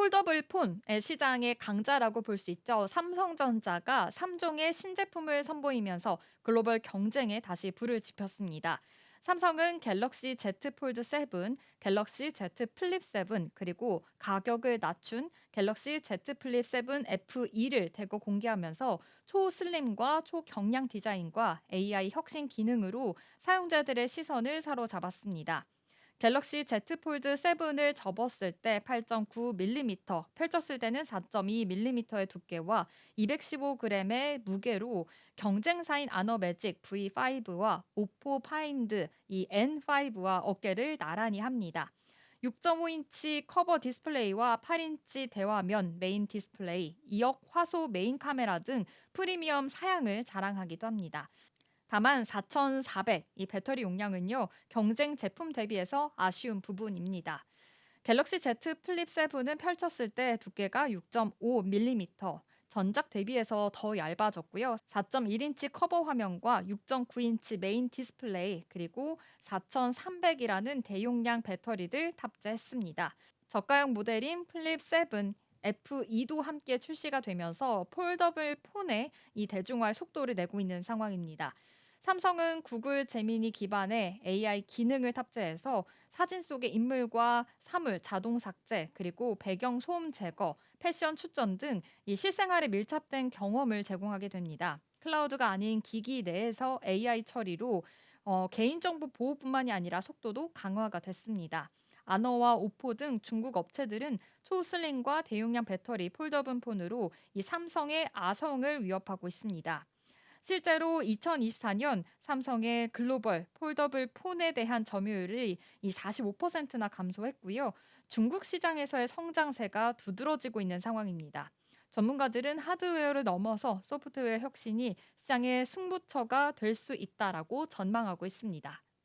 폴더블 폰의 시장의 강자라고 볼 수 있죠. 삼성전자가 3종의 신제품을 선보이면서 글로벌 경쟁에 다시 불을 지폈습니다. 삼성은 갤럭시 Z 폴드 7, 갤럭시 Z 플립 7, 그리고 가격을 낮춘 갤럭시 Z 플립 7 F2를 대거 공개하면서 초슬림과 초경량 디자인과 AI 혁신 기능으로 사용자들의 시선을 사로잡았습니다. 갤럭시 Z 폴드 7을 접었을 때 8.9mm, 펼쳤을 때는 4.2mm의 두께와 215g의 무게로 경쟁사인 아너매직 V5와 오포 파인드 이 N5와 어깨를 나란히 합니다. 6.5인치 커버 디스플레이와 8인치 대화면 메인 디스플레이, 2억 화소 메인 카메라 등 프리미엄 사양을 자랑하기도 합니다. 다만 4,400 이 배터리 용량은요 경쟁 제품 대비해서 아쉬운 부분입니다. 갤럭시 Z 플립 7은 펼쳤을 때 두께가 6.5mm, 전작 대비해서 더 얇아졌고요. 4.1인치 커버 화면과 6.9인치 메인 디스플레이 그리고 4300이라는 대용량 배터리를 탑재했습니다. 저가형 모델인 플립 7 F2도 함께 출시가 되면서 폴더블 폰에 이 대중화의 속도를 내고 있는 상황입니다. 삼성은 구글 제미니 기반의 AI 기능을 탑재해서 사진 속의 인물과 사물 자동 삭제, 그리고 배경 소음 제거, 패션 추천 등 이 실생활에 밀착된 경험을 제공하게 됩니다. 클라우드가 아닌 기기 내에서 AI 처리로 어, 개인정보 보호뿐만이 아니라 속도도 강화가 됐습니다. 아너와 오포 등 중국 업체들은 초슬림과 대용량 배터리 폴더블 폰으로 이 삼성의 아성을 위협하고 있습니다. 실제로 2024년 삼성의 글로벌 폴더블 폰에 대한 점유율이 이 45%나 감소했고요. 중국 시장에서의 성장세가 두드러지고 있는 상황입니다. 전문가들은 하드웨어를 넘어서 소프트웨어 혁신이 시장의 승부처가 될 수 있다라고 전망하고 있습니다.